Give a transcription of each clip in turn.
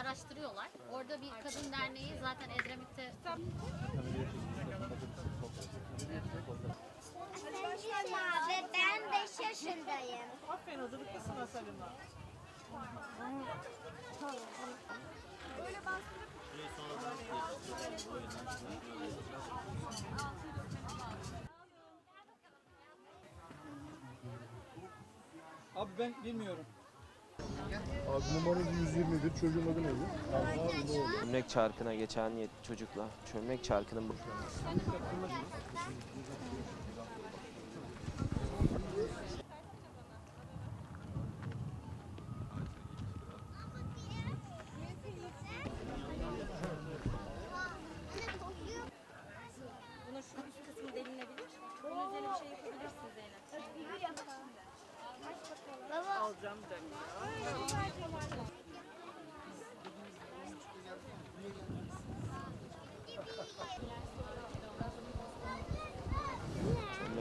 araştırıyorlar. Orada bir kadın derneği zaten Edremit'te Efendim abi ben 5 yaşındayım. Aferin hazırlıklısın Asalina. Abi ben bilmiyorum. Abi numaranız 121 çocuğun adı neydi? Çömlek çarkına geçen çocukla. Çömlek çarkının bu.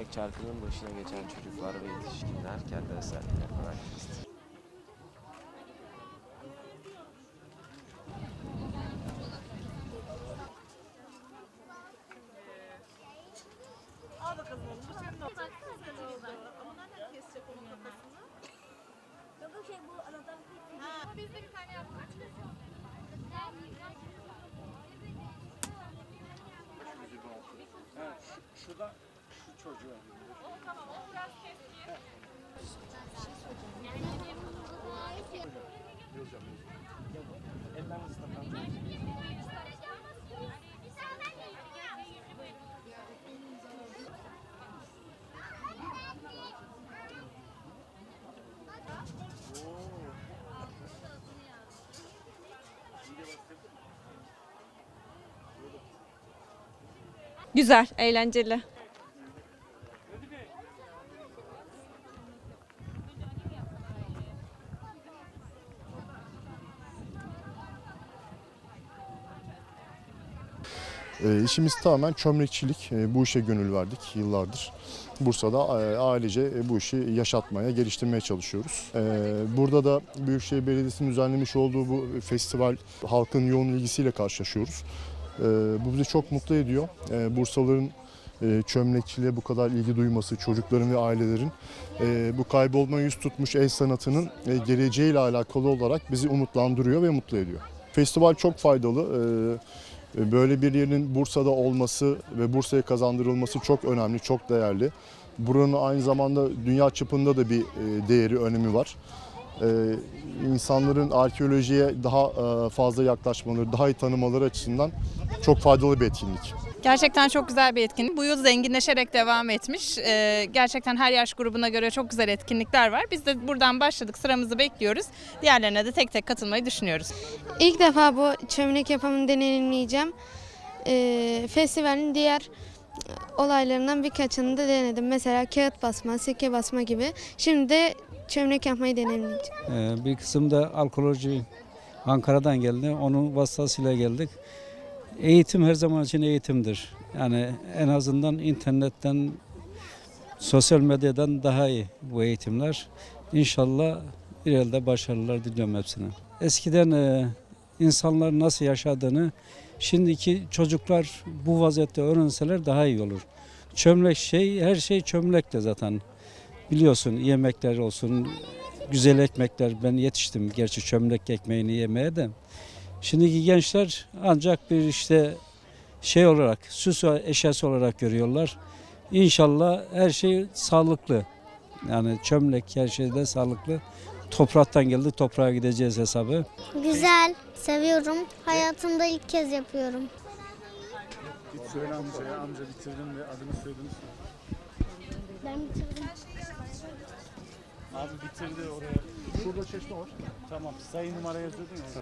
Çömlek çarkının başına geçen çocuklar ve yetişkinler kendi eserlerini yaparak istiyor. Al bakalım oğlum. Bu senin oldu. Ama nereden kesecek onun kafasını? Ama biz de bir tane yaptık. Şurada ıslatalım. Güzel, eğlenceli. E, işimiz tamamen çömlekçilik. E, bu işe gönül verdik yıllardır. Bursa'da e, ailece e, bu işi yaşatmaya, geliştirmeye çalışıyoruz. E, burada da Büyükşehir Belediyesi'nin düzenlemiş olduğu bu festival halkın yoğun ilgisiyle karşılaşıyoruz. Bu bizi çok mutlu ediyor. E, Bursalıların çömlekçiliğe bu kadar ilgi duyması, çocukların ve ailelerin e, bu kaybolma yüz tutmuş el sanatının geleceğiyle alakalı olarak bizi umutlandırıyor ve mutlu ediyor. Festival çok faydalı. Böyle bir yerin Bursa'da olması ve Bursa'ya kazandırılması çok önemli, çok değerli. Buranın aynı zamanda dünya çapında da bir e, değeri, önemi var. E, İnsanların arkeolojiye daha e, fazla yaklaşmaları, daha iyi tanımaları açısından çok faydalı bir etkinlik. Gerçekten çok güzel bir etkinlik. Bu yıl zenginleşerek devam etmiş. Ee, gerçekten her yaş grubuna göre çok güzel etkinlikler var. Biz de buradan başladık, sıramızı bekliyoruz. Diğerlerine de tek tek katılmayı düşünüyoruz. İlk defa bu çömlek yapımını deneyimleyeceğim. Ee, festivalin diğer olaylarından birkaçını da denedim. Mesela kağıt basma, sirke basma gibi. Şimdi de çömlek yapmayı deneyimleyeceğim. Ee, bir kısım da alkoloji Ankara'dan geldi. Onun vasıtasıyla geldik. Eğitim her zaman için eğitimdir. Yani en azından internetten, sosyal medyadan daha iyi bu eğitimler. İnşallah ileride başarılar diliyorum hepsine. Eskiden e, insanlar nasıl yaşadığını şimdiki çocuklar bu vaziyette öğrenseler daha iyi olur. Çömlek şey, her şey çömlekte zaten. Biliyorsun yemekler olsun, güzel ekmekler. Ben yetiştim gerçi çömlek ekmeğini yemeye de. Şimdiki gençler ancak bir işte şey olarak, süs eşyası olarak görüyorlar. İnşallah her şey sağlıklı. Yani çömlek her şeyde sağlıklı. Topraktan geldik, toprağa gideceğiz hesabı. Güzel, seviyorum. Hayatımda ilk kez yapıyorum. Git söyle amcaya, amca bitirdim ve adını söyledin. Ben bitirdim. Abi bitirdi oraya. Şurada çeşme var. Tamam. Sayı numara yazıyordun ya.